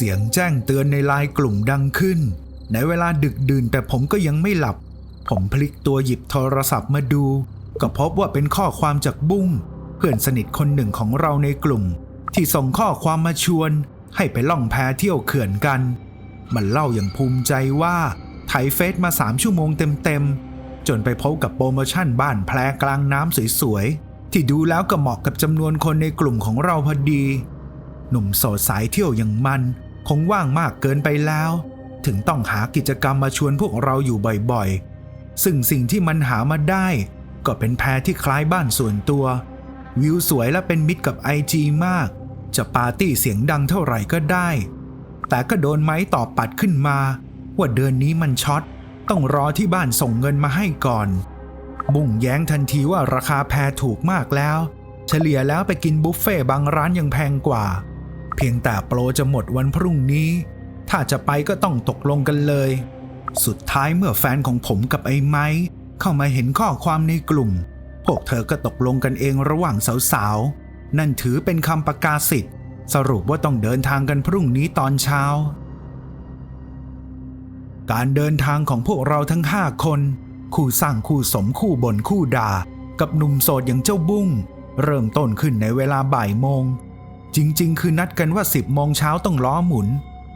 สียงแจ้งเตือนในไลน์กลุ่มดังขึ้น ในเวลาดึกดื่นแต่ผมก็ยังไม่หลับ ผมพลิกตัวหยิบโทรศัพท์มาดู ก็พบว่าเป็นข้อความจากบุ้ง เพื่อนสนิทคนหนึ่งของเราในกลุ่ม ที่ส่งข้อความมาชวน ให้ไปล่องแพเที่ยวเขื่อนกัน มันเล่าอย่างภูมิใจว่าไถเฟซมาสามชั่วโมงเต็มๆ จนไปพบกับโปรโมชั่นบ้านแพรกลางน้ำสวยๆ ที่ดูแล้วก็เหมาะกับจำนวนคนในกลุ่มของเราพอดี หนุ่มโสดสายเที่ยวอย่างมัน คงว่างมากเกินไปแล้ว ถึงต้องหากิจกรรมมาชวนพวกเราอยู่บ่อยๆ ซึ่งสิ่งที่มันหามาได้ ก็เป็นแพรที่คล้ายบ้านส่วนตัว วิวสวยและเป็นมิตรกับไอจีมาก จะปาร์ตี้เสียงดังเท่าไหร่ก็ได้ แต่ก็โดนไม้ตอบปัดขึ้นมา ว่าเดือนนี้มันช็อต ต้องรอที่บ้านส่งเงินมาให้ก่อน บุ้งแย้งทันทีว่าราคาแพรถูกมากแล้ว เฉลี่ยแล้วไปกินบุฟเฟ่บางร้านยังแพงกว่า เพียงแต่โปรจะหมดวันพรุ่งนี้ ถ้าจะไปก็ต้องตกลงกันเลย สุดท้ายเมื่อแฟนของผมกับไอ้ไม้ เข้ามาเห็นข้อความในกลุ่ม พวกเธอก็ตกลงกันเองระหว่างสาวๆ นั่นถือเป็นคำประกาศสิทธิ์สรุปว่าต้องเดินทางกันพรุ่งนี้ตอนเช้า การเดินทางของพวกเราทั้งห้าคน คู่สร้างคู่สมคู่บนคู่ด่า กับหนุ่มโสดอย่างเจ้าบุ้ง เริ่มต้นขึ้นในเวลาบ่ายโมง จริง ๆ คือนัดกันว่า 10โมงเช้าต้องล้อหมุน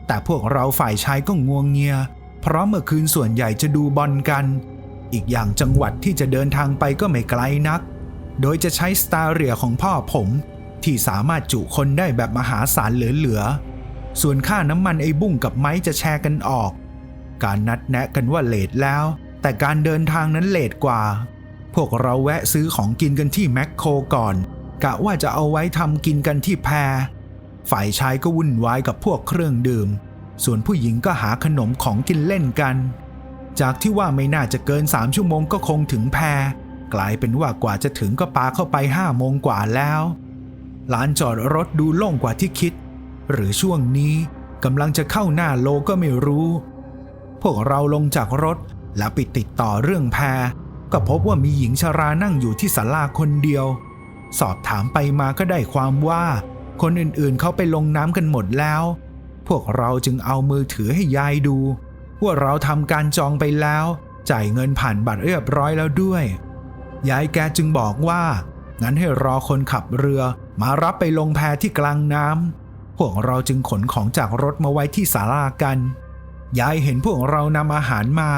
แต่พวกเราฝ่ายชายก็งวงเงีย เพราะเมื่อคืนส่วนใหญ่จะดูบอลกัน อีกอย่างจังหวัดที่จะเดินทางไปก็ไม่ไกลนัก โดยจะใช้สตาร์เรียของพ่อผม ที่สามารถจุคนได้แบบมหาศาลเหลือๆ ส่วนค่าน้ำมันไอ้บุ้งกับไม้จะแชร์กันออก การนัดแนะกันว่าเลทแล้ว แต่การเดินทางนั้นเลทกว่า พวกเราแวะซื้อของกินกันที่แมคโครก่อน กะว่าจะเอาไว้ทำกินกันที่แพร ฝ่ายชายก็วุ่นวายกับพวกเครื่องดื่ม ส่วนผู้หญิงก็หาขนมของกินเล่นกัน จากที่ว่าไม่น่าจะเกินสามชั่วโมงก็คงถึงแพร กลายเป็นว่ากว่าจะถึงก็ปาเข้าไปห้าโมงกว่าแล้วลานจอดรถดูโล่งกว่าที่คิด หรือช่วงนี้กำลังจะเข้าหน้าโลก็ไม่รู้ พวกเราลงจากรถแล้วไปติดต่อเรื่องแพร ก็พบว่ามีหญิงชรานั่งอยู่ที่ศาลาคนเดียว สอบถามไปมาก็ได้ความว่า คนอื่นๆเขาไปลงน้ำกันหมดแล้ว พวกเราจึงเอามือถือให้ยายดูว่าเราทำการจองไปแล้ว จ่ายเงินผ่านบัตรเรียบร้อยแล้วด้วย ยายแกจึงบอกว่า งั้นให้รอคนขับเรือมารับไปลงแพที่กลางน้ำพวกเราจึงขนของจากรถมาไว้ที่ศาลากัน ยายเห็นพวกเรานำอาหารมา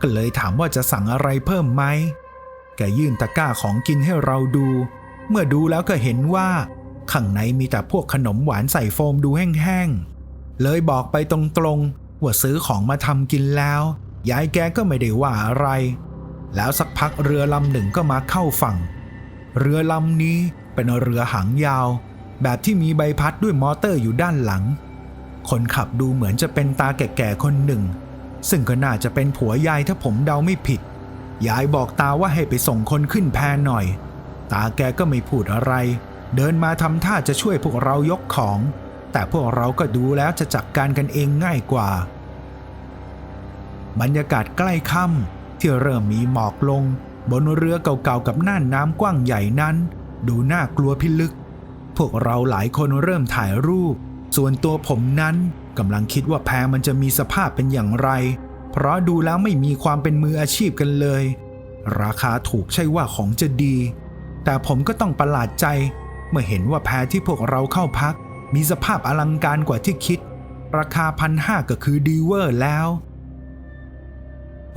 ก็เลยถามว่าจะสั่งอะไรเพิ่มไหมแกยื่นตะกร้าของกินให้เราดู เมื่อดูแล้วก็เห็นว่า ข้างในมีแต่พวกขนมหวานใส่โฟมดูแห้งๆ เลยบอกไปตรงๆ ว่าซื้อของมาทำกินแล้ว ยายแกก็ไม่ได้ว่าอะไร แล้วสักพักเรือลำหนึ่งก็มาเข้าฝั่ง เรือลำนี้เป็นเรือหางยาว แบบที่มีใบพัดด้วยมอเตอร์อยู่ด้านหลัง คนขับดูเหมือนจะเป็นตาแก่ๆคนหนึ่ง ซึ่งก็น่าจะเป็นผัวยายถ้าผมเดาไม่ผิด ยายบอกตาว่าให้ไปส่งคนขึ้นแพหน่อย ตาแกก็ไม่พูดอะไร เดินมาทำท่าจะช่วยพวกเรายกของ แต่พวกเราก็ดูแล้วจะจัดกการกันเองง่ายกว่า บรรยากาศใกล้ค่ำที่เริ่มมีหมอกลง บนเรือเก่าๆกับน่านน้ำกว้างใหญ่นั้น ดูน่ากลัวพิลึก พวกเราหลายคนเริ่มถ่ายรูป ส่วนตัวผมนั้นกำลังคิดว่าแพมันจะมีสภาพเป็นอย่างไร เพราะดูแล้วไม่มีความเป็นมืออาชีพกันเลย ราคาถูกใช่ว่าของจะดี แต่ผมก็ต้องประหลาดใจ เมื่อเห็นว่าแพที่พวกเราเข้าพัก มีสภาพอลังการกว่าที่คิด ราคาพันห้าก็คือดีเวอร์แล้ว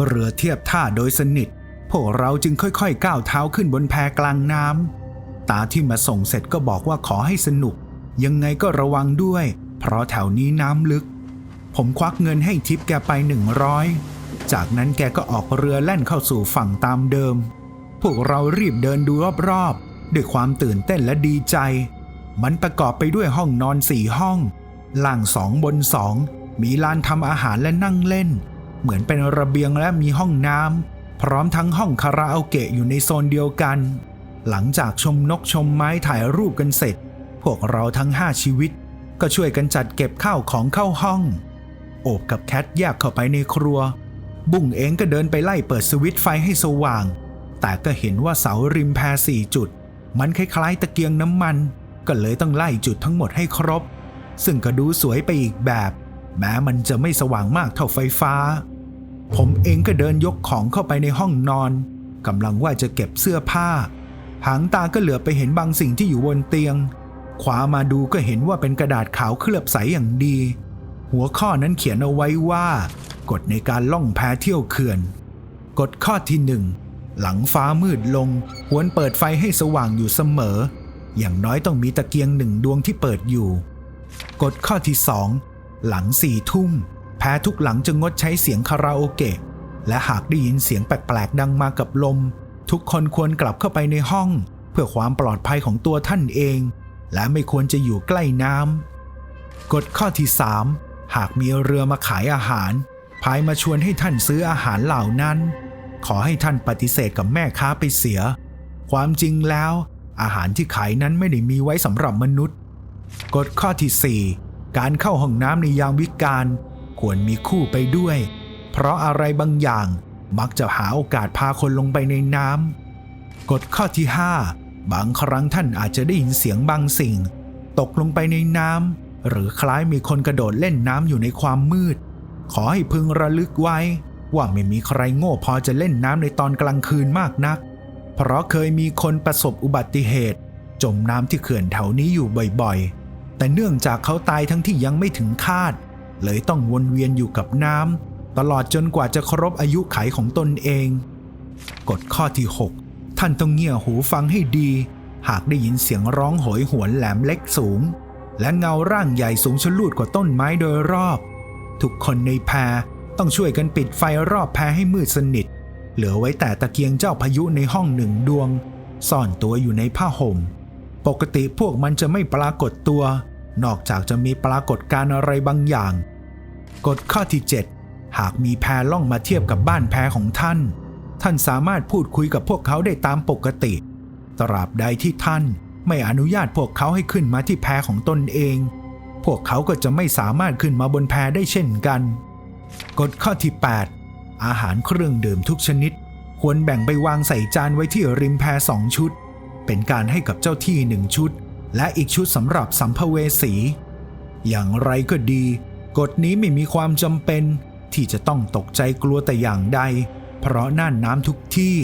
เรือเทียบท่าโดยสนิท พวกเราจึงค่อยๆก้าวเท้าขึ้นบนแพกลางน้ำตาที่มาส่งเสร็จก็บอกว่าขอให้สนุก ยังไงก็ระวังด้วย เพราะแถวนี้น้ำลึก ผมควักเงินให้ทิปแกไปหนึ่งร้อยจากนั้นแกก็ออกเรือแล่นเข้าสู่ฝั่งตามเดิม พวกเรารีบเดินดูรอบๆ ด้วยความตื่นเต้นและดีใจ มันประกอบไปด้วยห้องนอนสี่ห้อง ล่างสองบนสอง มีลานทำอาหารและนั่งเล่น เหมือนเป็นระเบียงและมีห้องน้ำพร้อมทั้งห้องคาราโอเกะอยู่ในโซนเดียวกัน หลังจากชมนกชมไม้ถ่ายรูปกันเสร็จ พวกเราทั้งห้าชีวิต ก็ช่วยกันจัดเก็บข้าวของเข้าห้อง โอบกับแคทแยกเข้าไปในครัว บุ้งเองก็เดินไปไล่เปิดสวิตไฟให้สว่าง แต่ก็เห็นว่าเสาริมแพสี่จุด มันคล้ายๆตะเกียงน้ำมัน ก็เลยต้องไล่จุดทั้งหมดให้ครบ ซึ่งก็ดูสวยไปอีกแบบ แม้มันจะไม่สว่างมากเท่าไฟฟ้า ผมเองก็เดินยกของเข้าไปในห้องนอนกำลังว่าจะเก็บเสื้อผ้า หางตาก็เหลือไปเห็นบางสิ่งที่อยู่บนเตียงขวามาดูก็เห็นว่าเป็นกระดาษขาวเคลือบใสอย่างดี หัวข้อนั้นเขียนเอาไว้ว่า กฎในการล่องแพเที่ยวเขื่อน กฎข้อที่หนึ่ง หลังฟ้ามืดลงควรเปิดไฟให้สว่างอยู่เสมอ อย่างน้อยต้องมีตะเกียงหนึ่งดวงที่เปิดอยู่ กฎข้อที่สองหลังสี่ทุ่ม แพ้ทุกหลังจะงดใช้เสียงคาราโอเกะ และหากได้ยินเสียงแปลกๆดังมากับลม ทุกคนควรกลับเข้าไปในห้อง เพื่อความปลอดภัยของตัวท่านเอง และไม่ควรจะอยู่ใกล้น้ำกฎข้อที่สามหากมีเรือมาขายอาหารภายมาชวนให้ท่านซื้ออาหารเหล่านั้น ขอให้ท่านปฏิเสธกับแม่ค้าไปเสีย ความจริงแล้ว อาหารที่ขายนั้นไม่ได้มีไว้สำหรับมนุษย์ กฎข้อที่ 4 การเข้าห้องน้ำในยามวิกาลควรมีคู่ไปด้วย เพราะอะไรบางอย่างมักจะหาโอกาสพาคนลงไปในน้ำกฎข้อที่ 5 บางครั้งท่านอาจจะได้ยินเสียงบางสิ่ง ตกลงไปในน้ำหรือคล้ายมีคนกระโดดเล่นน้ำอยู่ในความมืด ขอให้พึงระลึกไว้ ว่าไม่มีใครโง่พอจะเล่นน้ำในตอนกลางคืนมากนัก เพราะเคยมีคนประสบอุบัติเหตุ จมน้ำที่เขื่อนแถวนี้อยู่บ่อยๆ แต่เนื่องจากเขาตายทั้งที่ยังไม่ถึงคาด เลยต้องวนเวียนอยู่กับน้ำตลอดจนกว่าจะครบอายุไขของตนเอง กฎข้อที่ 6 ท่านต้องเงี่ยหูฟังให้ดี หากได้ยินเสียงร้องโหยหวนแหลมเล็กสูง และเงาร่างใหญ่สูงชะลูดกว่าต้นไม้โดยรอบ ทุกคนในแพ ต้องช่วยกันปิดไฟรอบแพให้มืดสนิท เหลือไว้แต่ตะเกียงเจ้าพายุในห้องหนึ่งดวง ซ่อนตัวอยู่ในผ้าห่ม ปกติพวกมันจะไม่ปรากฏตัว นอกจากจะมีปรากฏการณ์อะไรบางอย่าง กฎข้อที่ 7 หากมีแพล่องมาเทียบกับบ้านแพของท่าน ท่านสามารถพูดคุยกับพวกเขาได้ตามปกติ ตราบใดที่ท่านไม่อนุญาตพวกเขาให้ขึ้นมาที่แพของตนเอง พวกเขาก็จะไม่สามารถขึ้นมาบนแพได้เช่นกัน กฎข้อที่ 8 อาหารเครื่องดื่มทุกชนิด ควรแบ่งไปวางใส่จานไว้ที่ริมแพสองชุด เป็นการให้กับเจ้าที่หนึ่งชุด และอีกชุดสำหรับสัมภเวสี อย่างไรก็ดี กฎนี้ไม่มีความจำเป็น ที่จะต้องตกใจกลัวแต่อย่างใด เพราะน่านน้ำทุกที่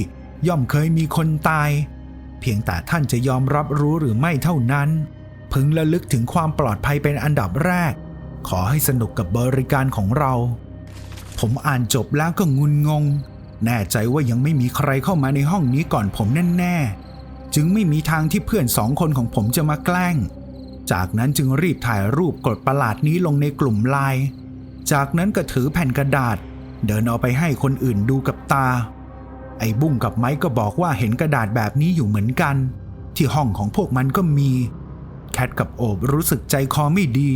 ย่อมเคยมีคนตาย เพียงแต่ท่านจะยอมรับรู้หรือไม่เท่านั้น พึงระลึกถึงความปลอดภัยเป็นอันดับแรก ขอให้สนุกกับบริการของเรา ผมอ่านจบแล้วก็งุนงง แน่ใจว่ายังไม่มีใครเข้ามาในห้องนี้ก่อนผมแน่ๆ จึงไม่มีทางที่เพื่อนสองคนของผมจะมาแกล้ง จากนั้นจึงรีบถ่ายรูปกดประหลาดนี้ลงในกลุ่มไลน์ จากนั้นก็ถือแผ่นกระดาษ เดินเอาไปให้คนอื่นดูกับตา ไอ้บุ้งกับไม้ก็บอกว่าเห็นกระดาษแบบนี้อยู่เหมือนกัน ที่ห้องของพวกมันก็มี แคทกับโอบรู้สึกใจคอไม่ดี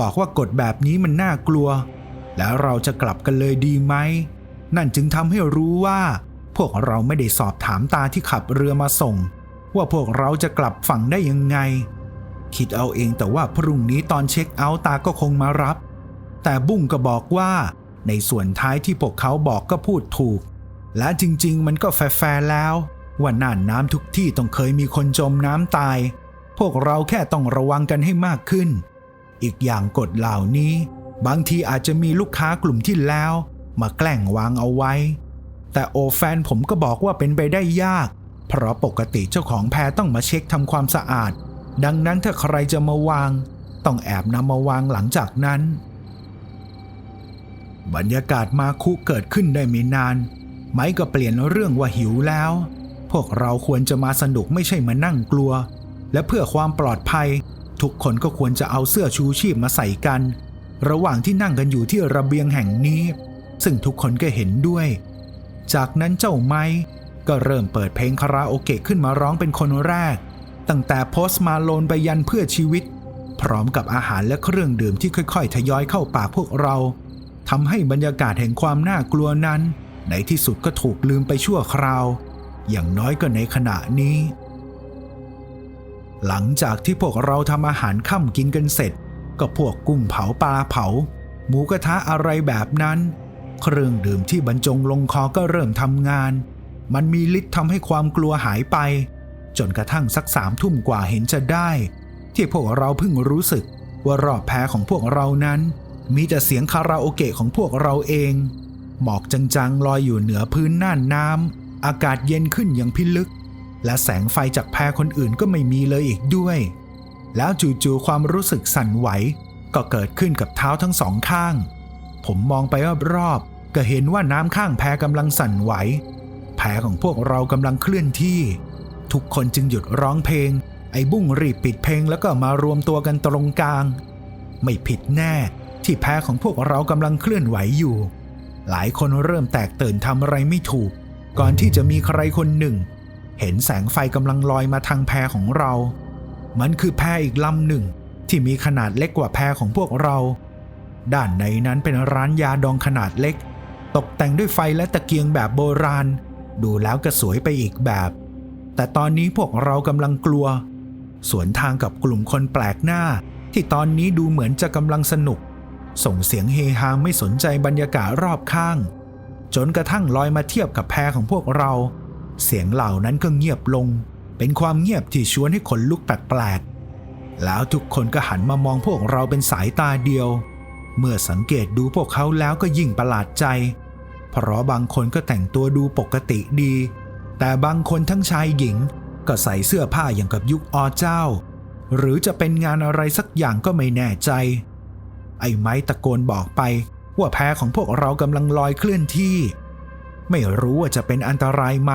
บอกว่ากฎแบบนี้มันน่ากลัว แล้วเราจะกลับกันเลยดีไหม นั่นจึงทำให้รู้ว่า พวกเราไม่ได้สอบถามตาที่ขับเรือมาส่ง ว่าพวกเราจะกลับฝั่งได้ยังไง คิดเอาเองแต่ว่าพรุ่งนี้ตอนเช็คเอาท์ตาก็คงมารับ แต่บุ้งก็บอกว่าในส่วนท้ายที่พวกเขาบอกก็พูดถูก และจริงๆ มันก็แฟร์แล้ว ว่าน่านน้ำทุกที่ต้องเคยมีคนจมน้ำตาย พวกเราแค่ต้องระวังกันให้มากขึ้น อีกอย่างกฎเหล่านี้ บางทีอาจจะมีลูกค้ากลุ่มที่แล้ว มาแกล้งวางเอาไว้ แต่โอแฟนผมก็บอกว่าเป็นไปได้ยาก เพราะปกติเจ้าของแพต้องมาเช็คทำความสะอาด ดังนั้นถ้าใครจะมาวาง ต้องแอบนำมาวางหลังจากนั้น บรรยากาศมาคุเกิดขึ้นได้ไม่นาน ไม้ก็เปลี่ยนเรื่องว่าหิวแล้ว พวกเราควรจะมาสนุกไม่ใช่มานั่งกลัว และเพื่อความปลอดภัย ทุกคนก็ควรจะเอาเสื้อชูชีพมาใส่กัน ระหว่างที่นั่งกันอยู่ที่ระเบียงแห่งนี้ ซึ่งทุกคนก็เห็นด้วย จากนั้นเจ้าไม้ก็เริ่มเปิดเพลงคาราโอเกะขึ้นมาร้องเป็นคนแรก ตั้งแต่โพสต์มาโลนไปยันเพื่อชีวิต พร้อมกับอาหารและเครื่องดื่มที่ค่อยๆ ทยอยเข้าปากพวกเราทำให้บรรยากาศแห่งความน่ากลัวนั้น ในที่สุดก็ถูกลืมไปชั่วคราว อย่างน้อยก็ในขณะนี้ หลังจากที่พวกเราทำอาหารค่ำกินกันเสร็จ ก็พวกกุ้งเผาปลาเผา หมูกระทะอะไรแบบนั้น เครื่องดื่มที่บรรจงลงคอก็เริ่มทำงาน มันมีฤทธิ์ทำให้ความกลัวหายไป จนกระทั่งสักสามทุ่มกว่าเห็นจะได้ ที่พวกเราเพิ่งรู้สึกว่ารอบแพของพวกเรานั้น มีแต่เสียงคาราโอเกะของพวกเราเอง หมอกจางๆลอยอยู่เหนือพื้นน่านน้ำอากาศเย็นขึ้นอย่างพิลึก และแสงไฟจากแพคนอื่นก็ไม่มีเลยอีกด้วย แล้วจู่ๆความรู้สึกสั่นไหว ก็เกิดขึ้นกับเท้าทั้งสองข้าง ผมมองไปรอบๆก็เห็นว่าน้ำข้างแพกำลังสั่นไหว แพของพวกเรากำลังเคลื่อนที่ ทุกคนจึงหยุดร้องเพลง ไอ้บุ้งรีบปิดเพลงแล้วก็มารวมตัวกันตรงกลาง ไม่ผิดแน่ที่แพของพวกเรากำลังเคลื่อนไหวอยู่ หลายคนเริ่มแตกตื่นทำอะไรไม่ถูก ก่อนที่จะมีใครคนหนึ่ง เห็นแสงไฟกำลังลอยมาทางแพของเรา มันคือแพอีกลำหนึ่ง ที่มีขนาดเล็กกว่าแพของพวกเรา ด้านในนั้นเป็นร้านยาดองขนาดเล็ก ตกแต่งด้วยไฟและตะเกียงแบบโบราณ ดูแล้วก็สวยไปอีกแบบ แต่ตอนนี้พวกเรากำลังกลัว สวนทางกับกลุ่มคนแปลกหน้า ที่ตอนนี้ดูเหมือนจะกำลังสนุก ส่งเสียงเฮฮาไม่สนใจบรรยากาศรอบข้าง จนกระทั่งลอยมาเทียบกับแพของพวกเรา เสียงเหล่านั้นก็เงียบลง เป็นความเงียบที่ชวนให้ขนลุกแปลกๆ แล้วทุกคนก็หันมามองพวกเราเป็นสายตาเดียว เมื่อสังเกตดูพวกเขาแล้วก็ยิ่งประหลาดใจ เพราะบางคนก็แต่งตัวดูปกติดี แต่บางคนทั้งชายหญิง ก็ใส่เสื้อผ้าอย่างกับยุคอเจ้า หรือจะเป็นงานอะไรสักอย่างก็ไม่แน่ใจ ไอ้ไม้ตะโกนบอกไปว่าแพของพวกเรากำลังลอยเคลื่อนที่ ไม่รู้ว่าจะเป็นอันตรายไหม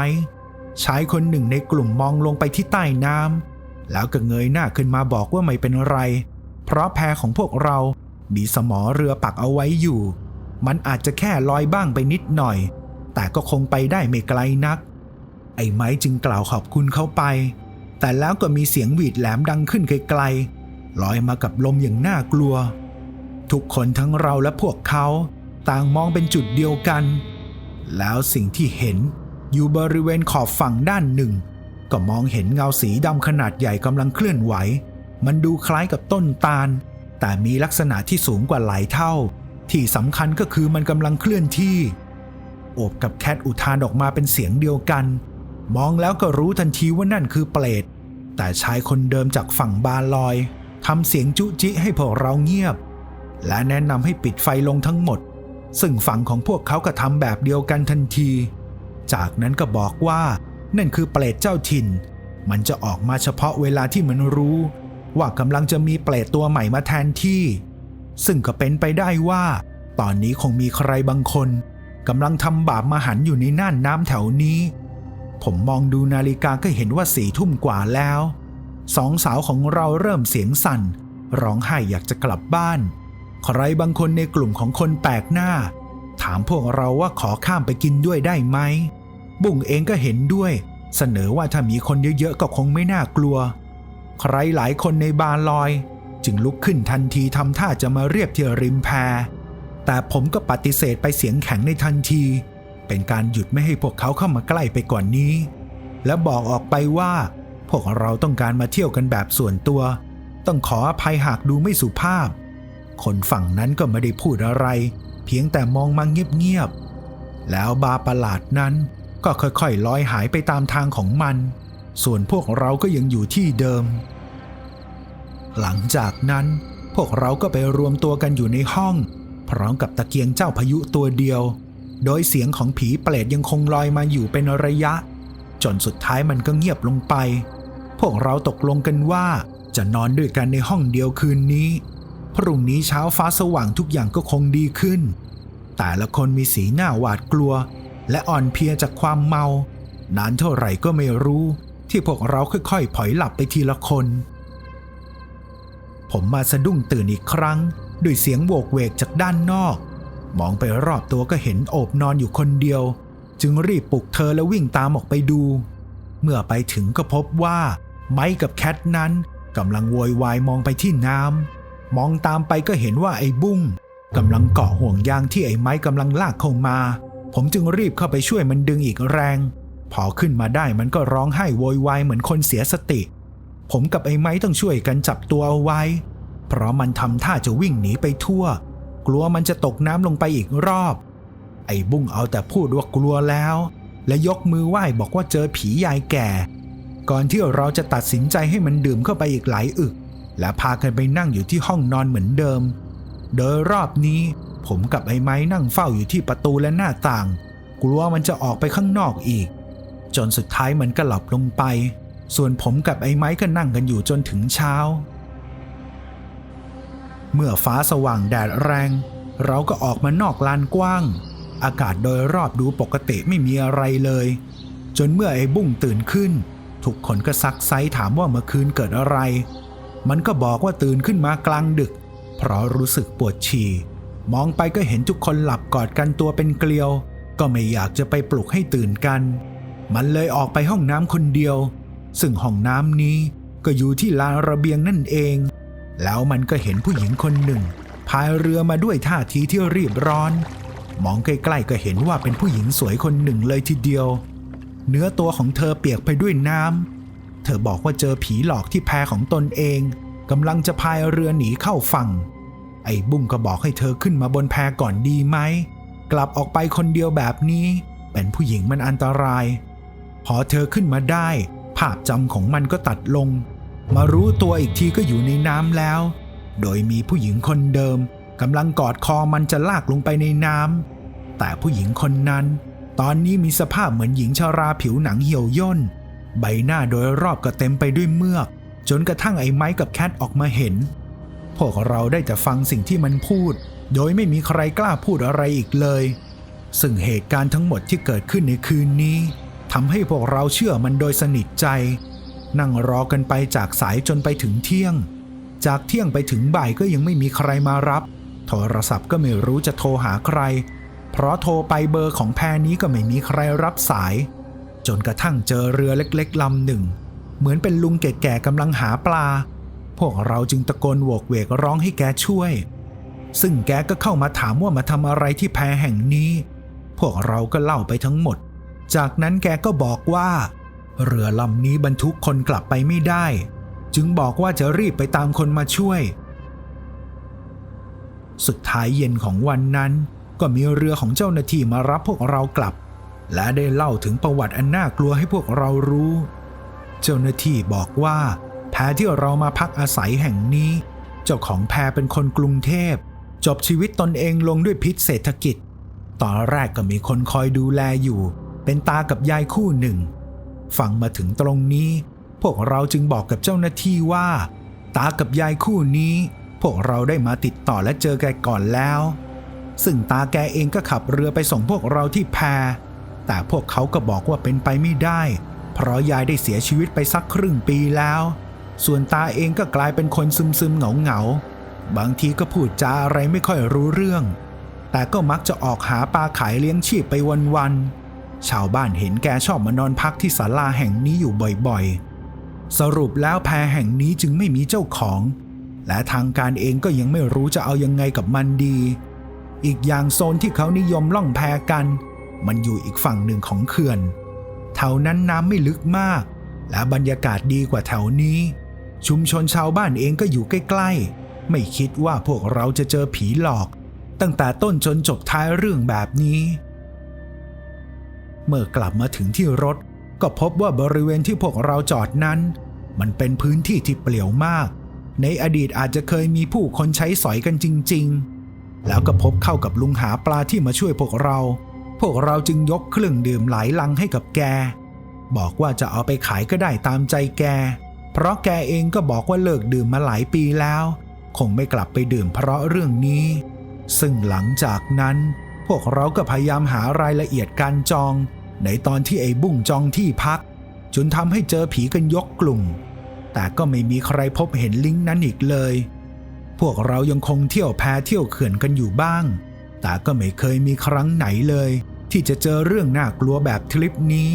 ชายคนหนึ่งในกลุ่มมองลงไปที่ใต้น้ำแล้วก็เงยหน้าขึ้นมาบอกว่าไม่เป็นไร เพราะแพของพวกเรามีสมอเรือปักเอาไว้อยู่ มันอาจจะแค่ลอยบ้างไปนิดหน่อย แต่ก็คงไปได้ไม่ไกลนัก ไอ้ไม้จึงกล่าวขอบคุณเขาไป แต่แล้วก็มีเสียงหวีดแหลมดังขึ้นไกลๆลอยมากับลมอย่างน่ากลัว ทุกคนทั้งเราและพวกเขา ต่างมองเป็นจุดเดียวกัน แล้วสิ่งที่เห็น อยู่บริเวณขอบฝั่งด้านหนึ่ง ก็มองเห็นเงาสีดำขนาดใหญ่กำลังเคลื่อนไหว มันดูคล้ายกับต้นตาล แต่มีลักษณะที่สูงกว่าหลายเท่า ที่สำคัญก็คือมันกำลังเคลื่อนที่ โอบกับแคทอุทานออกมาเป็นเสียงเดียวกัน มองแล้วก็รู้ทันทีว่านั่นคือเปรตแต่ชายคนเดิมจากฝั่งบาลอยทำเสียงจุจิให้พวกเราเงียบ และแนะนำให้ปิดไฟลงทั้งหมด ซึ่งฝั่งของพวกเขาก็ทำแบบเดียวกันทันที จากนั้นก็บอกว่า นั่นคือเปรตเจ้าถิ่น มันจะออกมาเฉพาะเวลาที่มันรู้ ว่ากำลังจะมีเปรตตัวใหม่มาแทนที่ ซึ่งก็เป็นไปได้ว่า ตอนนี้คงมีใครบางคนกำลังทำบาปมาหันอยู่ในน่านน้ำแถวนี้ ผมมองดูนาฬิกาก็เห็นว่าสี่ทุ่มกว่าแล้ว สองสาวของเราเริ่มเสียงสั่น ร้องไห้อยากจะกลับบ้าน ใครบางคนในกลุ่มของคนแปลกหน้า ถามพวกเราว่าขอข้ามไปกินด้วยได้ไหม บุ้งเองก็เห็นด้วย เสนอว่าถ้ามีคนเยอะๆก็คงไม่น่ากลัว ใครหลายคนในบาร์ลอย จึงลุกขึ้นทันทีทำท่าจะมาเรียบเทียริมแพแต่ผมก็ปฏิเสธไปเสียงแข็งในทันที เป็นการหยุดไม่ให้พวกเขาเข้ามาใกล้ไปกว่านนี้ และบอกออกไปว่า พวกเราต้องการมาเที่ยวกันแบบส่วนตัว ต้องขออภัยหากดูไม่สุภาพ คนฝั่งนั้นก็ไม่ได้พูดอะไร เพียงแต่มองมาเงียบๆ แล้วบาประหลาดนั้นก็ค่อยๆลอยหายไปตามทางของมัน ส่วนพวกเราก็ยังอยู่ที่เดิม หลังจากนั้นพวกเราก็ไปรวมตัวกันอยู่ในห้อง พร้อมกับตะเกียงเจ้าพายุตัวเดียว โดยเสียงของผีเปรตยังคงลอยมาอยู่เป็นระยะ จนสุดท้ายมันก็เงียบลงไป พวกเราตกลงกันว่าจะนอนด้วยกันในห้องเดียวคืนนี้ พรุ่งนี้เช้าฟ้าสว่างทุกอย่างก็คงดีขึ้น แต่ละคนมีสีหน้าหวาดกลัว และอ่อนเพลียจากความเมา นานเท่าไหร่ก็ไม่รู้ ที่พวกเราค่อยๆผอยหลับไปทีละคน ผมมาสะดุ้งตื่นอีกครั้ง ด้วยเสียงโวกเวกจากด้านนอก มองไปรอบตัวก็เห็นโอบนอนอยู่คนเดียว จึงรีบปลุกเธอแล้ววิ่งตามออกไปดู เมื่อไปถึงก็พบว่า ไม้กับแคทนั้นกำลังโวยวายมองไปที่น้ำ มองตามไปก็เห็นว่าไอ้บุ้งกำลังเกาะห่วงยางที่ไอ้ไม้กำลังลากเข้ามา ผมจึงรีบเข้าไปช่วยมันดึงอีกแรง พอขึ้นมาได้มันก็ร้องไห้โวยวายเหมือนคนเสียสติ ผมกับไอ้ไม้ต้องช่วยกันจับตัวเอาไว้ เพราะมันทำท่าจะวิ่งหนีไปทั่ว กลัวมันจะตกน้ำลงไปอีกรอบ ไอ้บุ้งเอาแต่พูดว่ากลัวแล้ว และยกมือไหว้บอกว่าเจอผียายแก่ ก่อนที่เราจะตัดสินใจให้มันดื่มเข้าไปอีกหลายอึก และพากันไปนั่งอยู่ที่ห้องนอนเหมือนเดิม โดยรอบนี้ผมกับไอ้ไม้นั่งเฝ้าอยู่ที่ประตูและหน้าต่าง กลัวมันจะออกไปข้างนอกอีก จนสุดท้ายมันก็หลับลงไป ส่วนผมกับไอ้ไม้ก็นั่งกันอยู่จนถึงเช้า เมื่อฟ้าสว่างแดดแรง เราก็ออกมานอกลานกว้าง อากาศโดยรอบดูปกติไม่มีอะไรเลย จนเมื่อไอ้บุ้งตื่นขึ้น ทุกคนก็ซักไซถามว่าเมื่อคืนเกิดอะไร มันก็บอกว่าตื่นขึ้นมากลางดึก เพราะรู้สึกปวดฉี่ มองไปก็เห็นทุกคนหลับกอดกันตัวเป็นเกลียว ก็ไม่อยากจะไปปลุกให้ตื่นกัน มันเลยออกไปห้องน้ำคนเดียว ซึ่งห้องน้ำนี้ก็อยู่ที่ลานระเบียงนั่นเอง แล้วมันก็เห็นผู้หญิงคนหนึ่งพายเรือมาด้วยท่าทีที่รีบร้อน มองใกล้ๆก็เห็นว่าเป็นผู้หญิงสวยคนหนึ่งเลยทีเดียว เนื้อตัวของเธอเปียกไปด้วยน้ำ เธอบอกว่าเจอผีหลอกที่แพของตนเองกำลังจะพายเรือหนีเข้าฝั่ง ไอ้บุ้งก็บอกให้เธอขึ้นมาบนแพก่อนดีไหม กลับออกไปคนเดียวแบบนี้ เป็นผู้หญิงมันอันตราย พอเธอขึ้นมาได้ ภาพจำของมันก็ตัดลง มารู้ตัวอีกทีก็อยู่ในน้ำแล้ว โดยมีผู้หญิงคนเดิมกำลังกอดคอมันจะลากลงไปในน้ำแต่ผู้หญิงคนนั้น ตอนนี้มีสภาพเหมือนหญิงชาราผิวหนังเหี่ยวย่น ใบหน้าโดยรอบก็เต็มไปด้วยเมือก จนกระทั่งไอ้ไม้กับแคทออกมาเห็น พวกเราได้แต่ฟังสิ่งที่มันพูด โดยไม่มีใครกล้าพูดอะไรอีกเลย ซึ่งเหตุการณ์ทั้งหมดที่เกิดขึ้นในคืนนี้ทำให้พวกเราเชื่อมันโดยสนิทใจ นั่งรอกันไปจากสายจนไปถึงเที่ยง จากเที่ยงไปถึงบ่ายก็ยังไม่มีใครมารับ โทรศัพท์ก็ไม่รู้จะโทรหาใคร เพราะโทรไปเบอร์ของแพรนี้ก็ไม่มีใครรับสาย จนกระทั่งเจอเรือเล็กๆลำหนึ่ง เหมือนเป็นลุงแก่ๆกำลังหาปลา พวกเราจึงตะโกนโวกเวกร้องให้แกช่วย ซึ่งแกก็เข้ามาถามว่ามาทำอะไรที่แพแห่งนี้ พวกเราก็เล่าไปทั้งหมด จากนั้นแกก็บอกว่า เรือลำนี้บรรทุกคนกลับไปไม่ได้ จึงบอกว่าจะรีบไปตามคนมาช่วย สุดท้ายเย็นของวันนั้นก็มีเรือของเจ้าหน้าที่มารับพวกเรากลับ และได้เล่าถึงประวัติอันน่ากลัวให้พวกเรารู้ เจ้าหน้าที่บอกว่าแพที่เรามาพักอาศัยแห่งนี้ เจ้าของแพเป็นคนกรุงเทพ จบชีวิตตนเองลงด้วยพิษเศรษฐกิจ ตอนแรกก็มีคนคอยดูแลอยู่ เป็นตากับยายคู่หนึ่ง ฟังมาถึงตรงนี้ พวกเราจึงบอกกับเจ้าหน้าที่ว่า ตากับยายคู่นี้ พวกเราได้มาติดต่อและเจอแกก่อนแล้ว ซึ่งตาแกเองก็ขับเรือไปส่งพวกเราที่แพ แต่พวกเขาก็บอกว่าเป็นไปไม่ได้ เพราะยายได้เสียชีวิตไปสักครึ่งปีแล้ว ส่วนตาเองก็กลายเป็นคนซึมซึมเหงาเหงาบางทีก็พูดจาอะไรไม่ค่อยรู้เรื่อง แต่ก็มักจะออกหาปลาขายเลี้ยงชีพไปวันๆชาวบ้านเห็นแกชอบมานอนพักที่ศาลาแห่งนี้อยู่บ่อยๆ สรุปแล้วแพแห่งนี้จึงไม่มีเจ้าของ และทางการเองก็ยังไม่รู้จะเอายังไงกับมันดี อีกอย่างโซนที่เขานิยมล่องแพกัน มันอยู่อีกฝั่งหนึ่งของเขื่อนแถวนั้นน้ำไม่ลึกมาก และบรรยากาศดีกว่าแถวนี้ ชุมชนชาวบ้านเองก็อยู่ใกล้ๆ ไม่คิดว่าพวกเราจะเจอผีหลอก ตั้งแต่ต้นจนจบท้ายเรื่องแบบนี้ เมื่อกลับมาถึงที่รถก็พบว่าบริเวณที่พวกเราจอดนั้น มันเป็นพื้นที่ที่เปลี่ยวมาก ในอดีตอาจจะเคยมีผู้คนใช้สอยกันจริง ๆ แล้วก็พบเข้ากับลุงหาปลาที่มาช่วยพวกเรา พวกเราจึงยกเครื่องดื่มหลายลังให้กับแก บอกว่าจะเอาไปขายก็ได้ตามใจแก เพราะแกเองก็บอกว่าเลิกดื่มมาหลายปีแล้ว คงไม่กลับไปดื่มเพราะเรื่องนี้ ซึ่งหลังจากนั้น พวกเราก็พยายามหารายละเอียดการจอง ในตอนที่ไอ้บุ้งจองที่พัก จนทำให้เจอผีกันยกกลุ่ม แต่ก็ไม่มีใครพบเห็นลิงก์นั้นอีกเลย พวกเรายังคงเที่ยวแพเที่ยวเขื่อนกันอยู่บ้าง แต่ก็ไม่เคยมีครั้งไหนเลย ที่จะเจอเรื่องน่ากลัวแบบทริปนี้